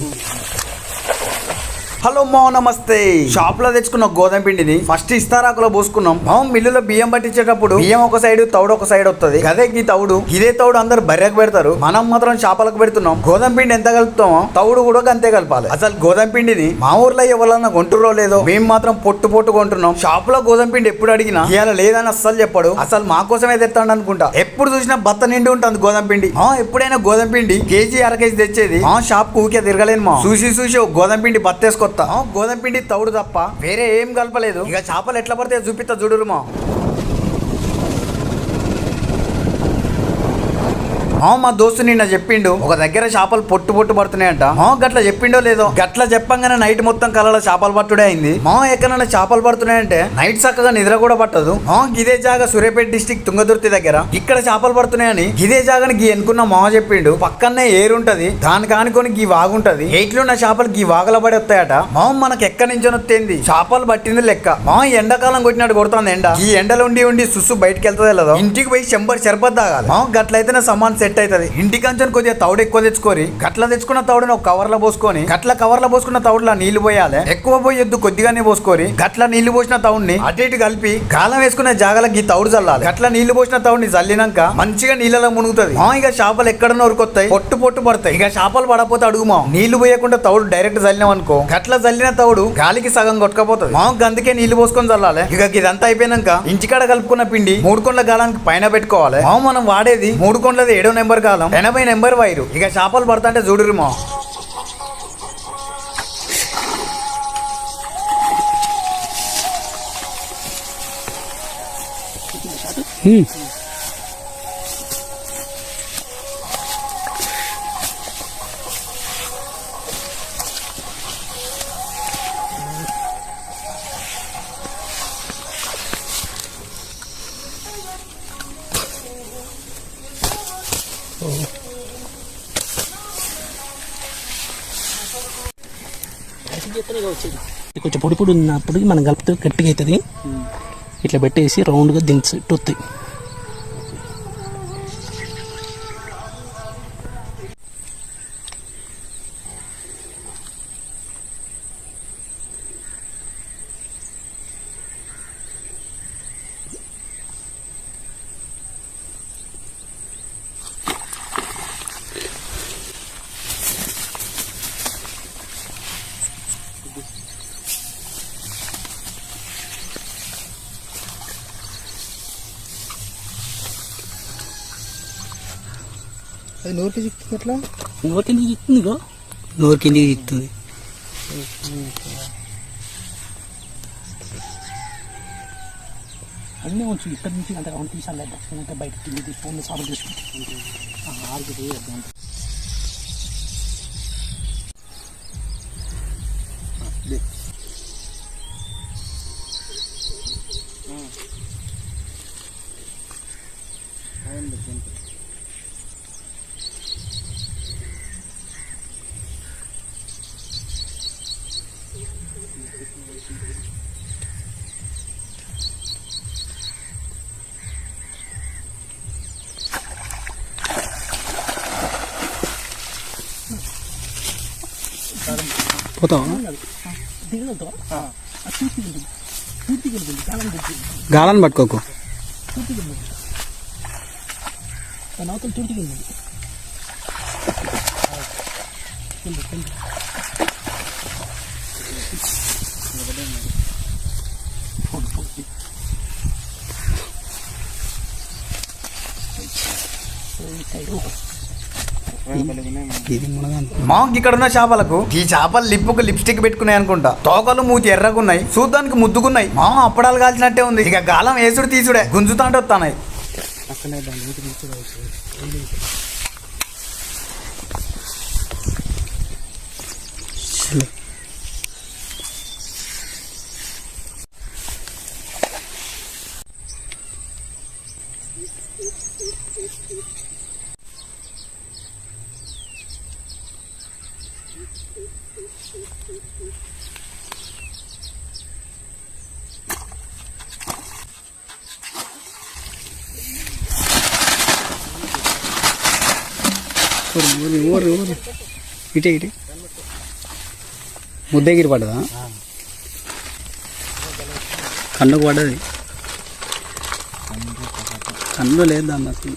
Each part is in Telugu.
Thank you. హలో మా నమస్తే. షాప్లో తెచ్చుకున్న గోధుమ పిండిని ఫస్ట్ ఇస్తారాకులో పోసుకున్నాం. మిల్లులో బియ్యం పట్టించేటప్పుడు బియ్యం ఒక సైడ్ తౌడు ఒక సైడ్ వస్తుంది అదే ఈ తౌడు ఇదే తౌడు అందరు బర్రెకు పెడతారు. మనం మాత్రం చేపలకు పెడుతున్నాం. గోధుమ పిండి ఎంత కలుపుతామో తౌడు కూడా అంతే కలపాలి. అసలు గోధుమ పిండిని మా ఊర్లో ఎవరన్నా కొంటురో లేదో మేము మాత్రం పొట్టు పొట్టు కొంటున్నాం. షాప్లో గోధుమ పిండి ఎప్పుడు అడిగినా ఇవాళ లేదని అస్సలు చెప్పడు. అసలు మా కోసమే తెస్తాడు అనుకుంటా. ఎప్పుడు చూసినా బత్త నిండి ఉంటుంది గోధుమ పిండి. ఆ ఎప్పుడైనా గోధుమ పిండి కేజీ అర కేజీ తెచ్చేది ఆ షాప్కు ఊకే తిరగలేను మా. చూసి చూసి గోధుమ పిండి బత్తేసుకొత్తా కొత్త. గోధుమ పిండి తౌడు తప్ప వేరే ఏం కలపలేదు. ఇక చేపలు ఎట్లా పడితే చూపిస్తా చూడురుమా. మా మా దోస్తు నిన్న చెప్పిండు ఒక దగ్గర చేపలు పొట్టు పొట్టు పడుతున్నాయంట. మా గట్ల చెప్పిండో లేదో? గట్ల చెప్పంగానే నైట్ మొత్తం కలలో చేపలు పట్టుడే అయింది. మా ఎక్కడైనా చేపలు పడుతున్నాయంటే నైట్ చక్కగా నిద్ర కూడా పట్టదు. మా ఇదే జాగా సూర్యాపేట డిస్టిక్ తుంగదుర్తి దగ్గర ఇక్కడ చేపలు పడుతున్నాయని ఇదే జాగాని గీ ఎన్నుకున్న మా చెప్పిండు. పక్కనే ఏరుంటది దాని కానుకొని గీ వాగుంటది. ఎయిట్లున్న చేపలు గీ వాగల పడి వస్తాయట. మా మనకి ఎక్కడి నుంచి వస్తేంది చేపలు పట్టింది లెక్క. మా ఎండాకాలం కొట్టినట్టు కొడుతుంది ఎండ. ఈ ఎండలో ఉండి ఉండి సుస్సు బయటకు వెళ్తుంది ఇంటికి పోయి చెంబర్ షర్బత్ తాగాలి. మా గట్లయితేనే సమాన్ సెట్ అవుతుంది. ఇంటికి అంచని కొద్దిగా తౌడు ఎక్కువ తెచ్చుకొని గట్ల తెచ్చుకున్న తౌడుని ఒక కవర్లో పోసుకొని గట్ల కవర్లో పోసుకున్న తౌడులో నీళ్ళు పోయాలి ఎక్కువ పోయొద్దు కొద్దిగానే పోసుకొని గట్ల నీళ్ళు పోసిన తౌడుని అటు ఇటు కలిపి గాలం వేసుకునే జాగలకి ఈ తౌడు చల్లాలి. గట్ల నీళ్ళు పోసిన తౌడుని చల్లినాక మంచిగా నీళ్ళలో మునుగుతుంది. మా ఇక చేపలు ఎక్కడ నొరుకొస్తాయి పొట్టు పొట్టు పడతాయి. ఇక చేపలు పడపోతే అడుగుమా నీళ్ళు పోయకుండా తౌడు డైరెక్ట్ చల్లినాం అనుకో గట్ల చల్లిన తౌడు గాలికి సగం కొట్టుకపోతుంది. మాకు అందుకే నీళ్ళు పోసుకొని చల్లాలి. ఇక ఇదంతా అయిపోయినాక ఇంటికాడ కలుపుకున్న పిండి మూడు కొండల గాలానికి పైన పెట్టుకోవాలి. మనం వాడేది మూడు కొండలది ఏడో నెంబర్ కాలం. ఎనభై నెంబర్ వైరు. ఇక చేపలు పడతాంటే చూడురు మా. కొంచెం పొడి పొడి ఉన్నప్పుడు మనం కలిపితే గట్టిగా అవుతుంది. ఇట్లా పెట్టేసి రౌండ్గా దించి టొత్తాయి అది నోరుకి చిక్కింది ఎట్లా నోరు కింద చిక్తుంది గో నోరు చిక్తుంది అన్నీ కొంచెం ఇక్కడ నుంచి అంత రౌండ్ తీసాలి దక్షిణంతా బయట కింద తీసుకొని సాగు తీసుకుంటాం ఆరుగురు పోతావా గాలని పట్టుకోకు. పూర్తిగా అవతల పూర్తిగా సైడ్ మాంక్ ఇక్కడ ఉన్న చేపలకు ఈ చేపలు లిప్పుకు లిప్స్టిక్ పెట్టుకున్నాయి అనుకుంటా. తోకలు మూతి ఎర్రగున్నాయి చూడ్డానికి ముద్దుకున్నాయి మా అప్పడాలు కాల్చినట్టే ఉంది. ఇక గాలం వేసుడు తీసుడే గుంజుతాంటే వస్తానాయి అక్కడనే దాని ఇటే ఇటే. ముద్దగిరి పడ్డదా? కన్నుకు పడ్డది. కన్ను లేదు అసలు.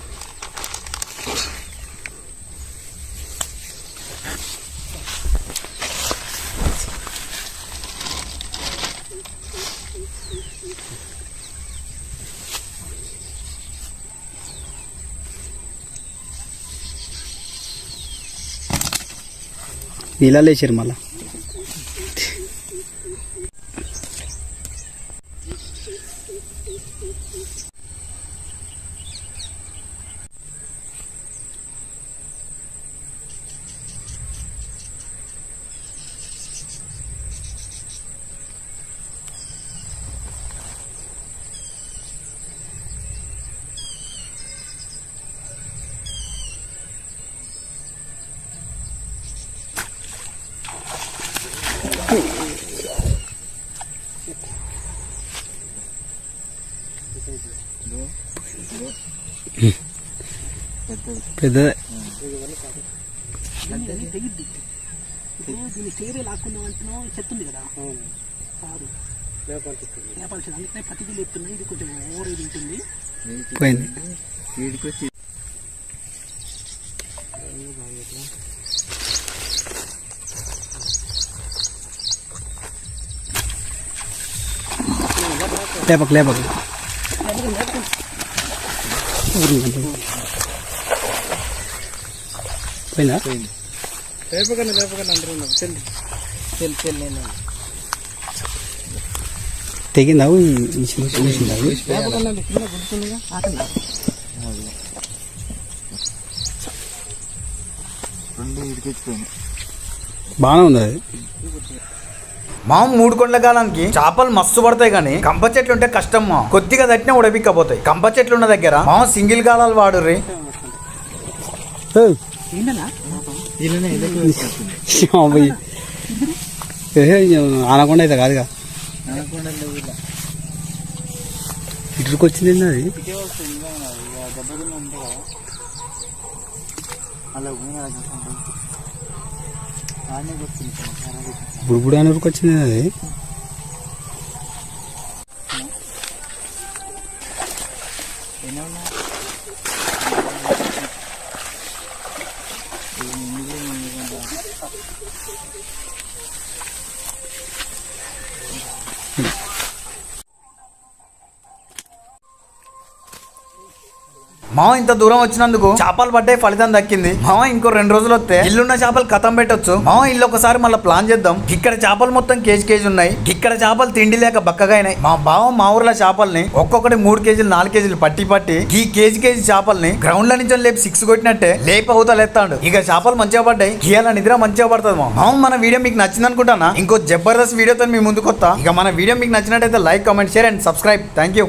నీళ్ళలో వేసారు మళ్ళా. పెద్దదే. దీన్ని చేరే లాక్కున్నాం అంటున్నాం చెత్త ఉంది కదా. కాదు. లేపాల్సింది అందుకనే ప్రతిదీ లేపుతున్నాయి ఇది కొంచెం ఓవర్ ఇది ఉంటుంది. పోయింది. లేపక లేపక. పోయిందా? లేపకండి లేపకండి అందరూ చెల్లి చెల్లి తెగిందా? చూసిందా బాగానే ఉంది అది మామ మూడు కొండల కాలానికి చేపలు మస్తు పడతాయి కానీ కంప చెట్లు ఉంటే కష్టం మా. కొద్దిగా తట్టినా ఉడపిక్కపోతాయి కంప చెట్లు ఉన్న దగ్గర మామ సింగిల్ గాలాలు వాడుర్రి. అబ్బాయి. ఏ, ఆనకుండా అయితే కాదుగా. ఇటుకు వచ్చింది ఏంది అది బుడిబుడి అని ఊరికి వచ్చింది అది. మామ ఇంత దూరం వచ్చినందుకు చేపలు పడ్డాయి ఫలితం దక్కింది. మామ ఇంకో రెండు రోజులు వస్తే ఇల్లున్న చేపలు కథం పెట్టొచ్చు. మామ ఇల్లు ఒకసారి మళ్ళీ ప్లాన్ చేద్దాం. ఇక్కడ చేపలు మొత్తం కేజీ కేజీ ఉన్నాయి. ఇక్కడ చేపలు తిండి లేక బక్కగా అయినాయి. మా బావ మా ఊర్లో చేపల్ని ఒక్కొక్కటి మూడు కేజీలు నాలుగు కేజీలు పట్టి పట్టి ఈ కేజీ కేజీ చేపల్ని గ్రౌండ్లో నుంచి లేపి సిక్స్ కొట్టినట్టే లేపి అవుతాలు ఇక చేపలు మంచిగా పడ్డాయి. ఇవాళ నిద్ర మంచిగా పడుతుంది మా మామ మన వీడియో మీకు నచ్చింది అనుకుంటానా ఇంకో జబర్దస్త్ వీడియోతో మీ ముందుకు వస్తా ఇక మన వీడియో మీకు నచ్చినట్టయితే like comment share and subscribe. Thank you